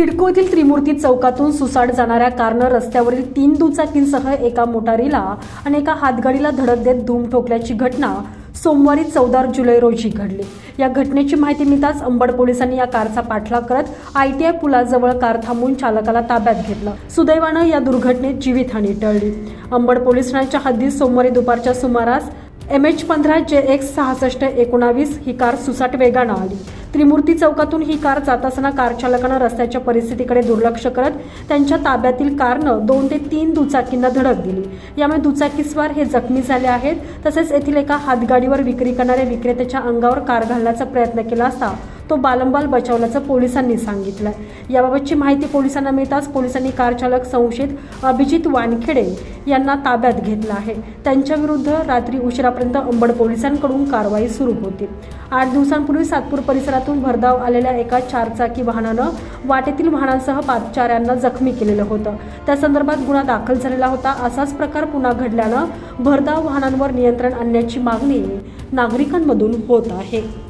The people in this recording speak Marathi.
सिडको येथील त्रिमूर्ती चौकातून सुसाट जाणाऱ्या कारनं रस्त्यावरील तीन दुचाकींसह एका मोटारीला आणि एका हातगाडीला धडक देत धूम ठोकल्याची घटना सोमवारी चौदा जुलै रोजी घडली. या घटनेची माहिती मिळताच अंबड पोलिसांनी या कारचा पाठलाग करत आयटीआय पुलाजवळ कार थांबवून चालकाला ताब्यात घेतलं. सुदैवानं या दुर्घटनेत जीवितहानी टळली. अंबड पोलीस ठाण्याच्या हद्दीत सोमवारी दुपारच्या सुमारास एम एच पंधरा जे एक्स सहासष्ट एकोणावीस ही कार सुसाट वेगानं आली. त्रिमूर्ती चौकातून ही कार जात असताना कार चालकानं रस्त्याच्या परिस्थितीकडे दुर्लक्ष करत त्यांच्या ताब्यातील कारनं दोन ते तीन दुचाकींना धडक दिली. यामुळे दुचाकीस्वार हे जखमी झाले आहेत. तसेच येथील एका हातगाडीवर विक्री करणाऱ्या विक्रेत्याच्या अंगावर कार घालण्याचा प्रयत्न केला असता तो बालंबाल बचावल्याचं पोलिसांनी सांगितलं याबाबतची माहिती पोलिसांना मिळताच पोलिसांनी कार चालक संशयित अभिजित वानखेडे यांना ताब्यात घेतलं आहे. त्यांच्याविरुद्ध रात्री उशिरापर्यंत अंबड पोलिसांकडून कारवाई सुरू होती. आठ दिवसांपूर्वी सातपूर परिसरातून भरधाव आलेल्या एका चारचाकी वाहनानं वाटेतील वाहनांसह पादचाऱ्यांना जखमी केलेलं होतं. त्या संदर्भात गुन्हा दाखल झालेला होता असाच प्रकार पुन्हा घडल्यानं भरधाव वाहनांवर नियंत्रण आणण्याची मागणी नागरिकांमधून होत आहे.